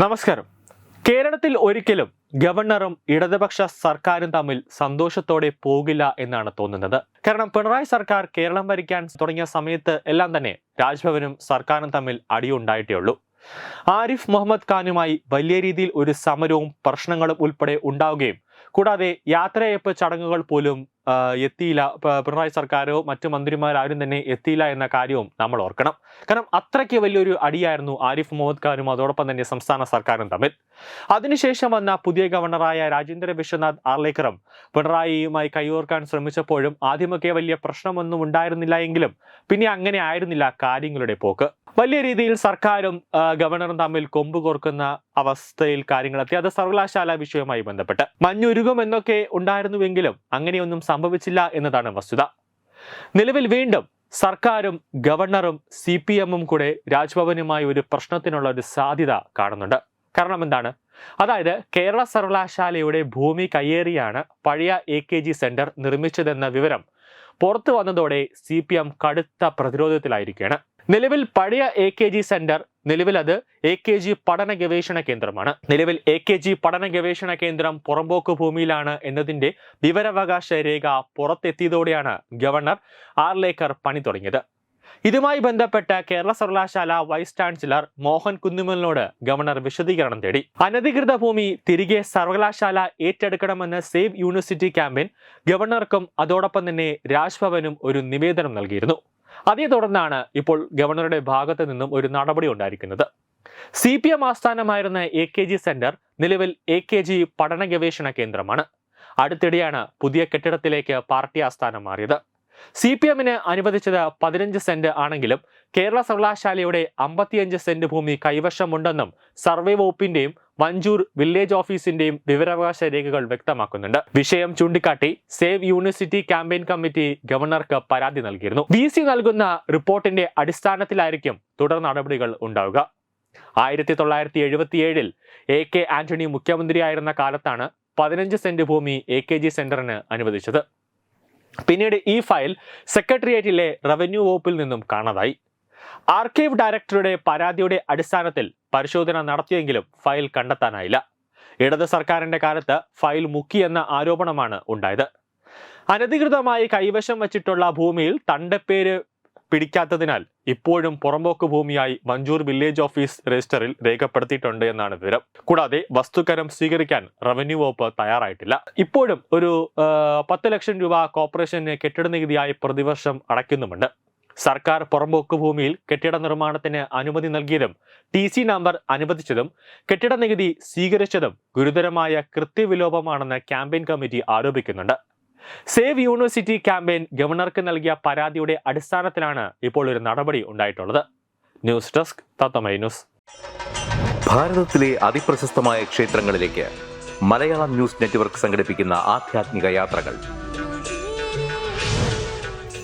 നമസ്കാരം. കേരളത്തിൽ ഒരിക്കലും ഗവർണറും ഇടതുപക്ഷ സർക്കാരും തമ്മിൽ സന്തോഷത്തോടെ പോകില്ല എന്നാണ് തോന്നുന്നത്. കാരണം പിണറായി സർക്കാർ കേരളം ഭരിക്കാൻ തുടങ്ങിയ സമയത്ത് എല്ലാം തന്നെ രാജ്ഭവനും സർക്കാരും തമ്മിൽ അടിയുണ്ടായിട്ടേ ഉള്ളൂ. ആരിഫ് മുഹമ്മദ് ഖാനുമായി വലിയ രീതിയിൽ ഒരു സമരവും പ്രശ്നങ്ങളും ഉൾപ്പെടെ ഉണ്ടാവുകയും കൂടാതെ യാത്രയയപ്പ് ചടങ്ങുകൾ പോലും എത്തിയില്ല. പിണറായി സർക്കാരോ മറ്റു മന്ത്രിമാരാരും തന്നെ എത്തിയില്ല എന്ന കാര്യവും നമ്മൾ ഓർക്കണം. കാരണം അത്രയ്ക്ക് വലിയൊരു അടിയായിരുന്നു ആരിഫ് മുഹമ്മദ് ഖാനും അതോടൊപ്പം തന്നെ സംസ്ഥാന സർക്കാരും തമ്മിൽ. അതിനുശേഷം വന്ന പുതിയ ഗവർണറായ രാജേന്ദ്ര വിശ്വനാഥ് ആർലേക്കറും പിണറായിയുമായി കൈയോർക്കാൻ ശ്രമിച്ചപ്പോഴും ആദ്യമൊക്കെ വലിയ പ്രശ്നമൊന്നും ഉണ്ടായിരുന്നില്ല എങ്കിലും പിന്നെ അങ്ങനെ ആയിരുന്നില്ല കാര്യങ്ങളുടെ പോക്ക്. വലിയ രീതിയിൽ സർക്കാരും ഗവർണറും തമ്മിൽ കൊമ്പ് കോർക്കുന്ന അവസ്ഥയിൽ കാര്യങ്ങളെത്തി. അത് സർവകലാശാല വിഷയവുമായി ബന്ധപ്പെട്ട്. മഞ്ഞുരുകും എന്നൊക്കെ ഉണ്ടായിരുന്നുവെങ്കിലും അങ്ങനെയൊന്നും സംഭവിച്ചില്ല എന്നതാണ് വസ്തുത. നിലവിൽ വീണ്ടും സർക്കാരും ഗവർണറും സി പി എമ്മും കൂടെ രാജ്ഭവനുമായി ഒരു പ്രശ്നത്തിനുള്ള ഒരു സാധ്യത കാണുന്നുണ്ട്. കാരണം എന്താണ്? അതായത് കേരള സർവകലാശാലയുടെ ഭൂമി കയ്യേറിയാണ് പഴയ എ കെ ജി സെന്റർ നിർമ്മിച്ചതെന്ന വിവരം പുറത്തു വന്നതോടെ സി പി എം കടുത്ത പ്രതിരോധത്തിലായിരിക്കുകയാണ്. നിലവിൽ പഴയ എ കെ ജി സെന്റർ നിലവിൽ അത് എ കെ ജി പഠന ഗവേഷണ കേന്ദ്രമാണ്. നിലവിൽ എ കെ ജി പഠന ഗവേഷണ കേന്ദ്രം പുറമ്പോക്ക് ഭൂമിയിലാണ് എന്നതിന്റെ വിവരാവകാശ രേഖ പുറത്തെത്തിയതോടെയാണ് ഗവർണർ ആർലേക്കർ പണി തുടങ്ങിയത്. ഇതുമായി ബന്ധപ്പെട്ട കേരള സർവകലാശാല വൈസ് ചാൻസലർ മോഹൻ കുന്നുമലിനോട് ഗവർണർ വിശദീകരണം തേടി. അനധികൃത ഭൂമി തിരികെ സർവകലാശാല ഏറ്റെടുക്കണമെന്ന് സേവ് യൂണിവേഴ്സിറ്റി ക്യാമ്പയിൻ ഗവർണർക്കും അതോടൊപ്പം തന്നെ രാജ്ഭവനും ഒരു നിവേദനം നൽകിയിരുന്നു. അതേ തുടർന്നാണ് ഇപ്പോൾ ഗവർണറുടെ ഭാഗത്തു നിന്നും ഒരു നടപടി ഉണ്ടായിരിക്കുന്നത്. സി പി എം ആസ്ഥാനമായിരുന്ന എ കെ ജി സെന്റർ നിലവിൽ എ കെ ജി പഠന ഗവേഷണ കേന്ദ്രമാണ്. അടുത്തിടെയാണ് പുതിയ കെട്ടിടത്തിലേക്ക് പാർട്ടി ആസ്ഥാനം മാറിയത്. സി പി എമ്മിന് അനുവദിച്ചത് പതിനഞ്ച് സെന്റ് ആണെങ്കിലും കേരള സർവകലാശാലയുടെ അമ്പത്തിയഞ്ച് സെന്റ് ഭൂമി കൈവശമുണ്ടെന്നും സർവേ വകുപ്പിന്റെയും വഞ്ചൂർ വില്ലേജ് ഓഫീസിന്റെയും വിവരാവകാശ രേഖകൾ വ്യക്തമാക്കുന്നുണ്ട്. വിഷയം ചൂണ്ടിക്കാട്ടി സേവ് യൂണിവേഴ്സിറ്റി ക്യാമ്പയിൻ കമ്മിറ്റി ഗവർണർക്ക് പരാതി നൽകിയിരുന്നു. വി സി നൽകുന്ന റിപ്പോർട്ടിന്റെ അടിസ്ഥാനത്തിലായിരിക്കും തുടർ നടപടികൾ ഉണ്ടാവുക. ആയിരത്തി തൊള്ളായിരത്തി എഴുപത്തിയേഴിൽ എ കെ ആന്റണി മുഖ്യമന്ത്രിയായിരുന്ന കാലത്താണ് പതിനഞ്ച് സെന്റ് ഭൂമി എ കെ ജി സെന്ററിന് അനുവദിച്ചത്. പിന്നീട് ഈ ഫയൽ സെക്രട്ടേറിയറ്റിലെ റവന്യൂ വകുപ്പിൽ നിന്നും കാണാതായി. ആർക്കൈവ് ഡയറക്ടറുടെ പരാതിയുടെ അടിസ്ഥാനത്തിൽ പരിശോധന നടത്തിയെങ്കിലും ഫയൽ കണ്ടെത്താനായില്ല. ഇടത് സർക്കാരിന്റെ കാലത്ത് ഫയൽ മുക്കിയെന്ന ആരോപണമാണ് ഉണ്ടായത്. അനധികൃതമായി കൈവശം വച്ചിട്ടുള്ള ഭൂമിയിൽ തണ്ടപ്പേര് പിടിക്കാത്തതിനാൽ ഇപ്പോഴും പുറമ്പോക്ക് ഭൂമിയായി മഞ്ചൂർ വില്ലേജ് ഓഫീസ് രജിസ്റ്ററിൽ രേഖപ്പെടുത്തിയിട്ടുണ്ട് എന്നാണ് വിവരം. കൂടാതെ വസ്തുക്കരം സ്വീകരിക്കാൻ റവന്യൂ വകുപ്പ് തയ്യാറായിട്ടില്ല. ഇപ്പോഴും ഒരു പത്ത് ലക്ഷം രൂപ കോർപ്പറേഷന് കെട്ടിട നികുതിയായി പ്രതിവർഷം അടയ്ക്കുന്നുമുണ്ട്. സർക്കാർ പുറമ്പോക്ക് ഭൂമിയിൽ കെട്ടിട നിർമ്മാണത്തിന് അനുമതി നൽകിയതും ടി സി നമ്പർ അനുവദിച്ചതും കെട്ടിട നികുതി സ്വീകരിച്ചതും ഗുരുതരമായ കൃത്യവിലോപമാണെന്ന് ക്യാമ്പയിൻ കമ്മിറ്റി ആരോപിക്കുന്നുണ്ട്. സേവ് യൂണിവേഴ്സിറ്റി ക്യാമ്പയിൻ ഗവർണർക്ക് നൽകിയ പരാതിയുടെ അടിസ്ഥാനത്തിലാണ് ഇപ്പോൾ ഒരു നടപടി ഉണ്ടായിട്ടുള്ളത്. ന്യൂസ് ഡെസ്ക് തത്തമൈ ന്യൂസ്. ഭാരതത്തിലെ അതിപ്രശസ്തമായ ക്ഷേത്രങ്ങളിലേക്ക് മലയാളം ന്യൂസ് നെറ്റ്വർക്ക് സംഘടിപ്പിക്കുന്ന ആധ്യാത്മിക യാത്രകൾ.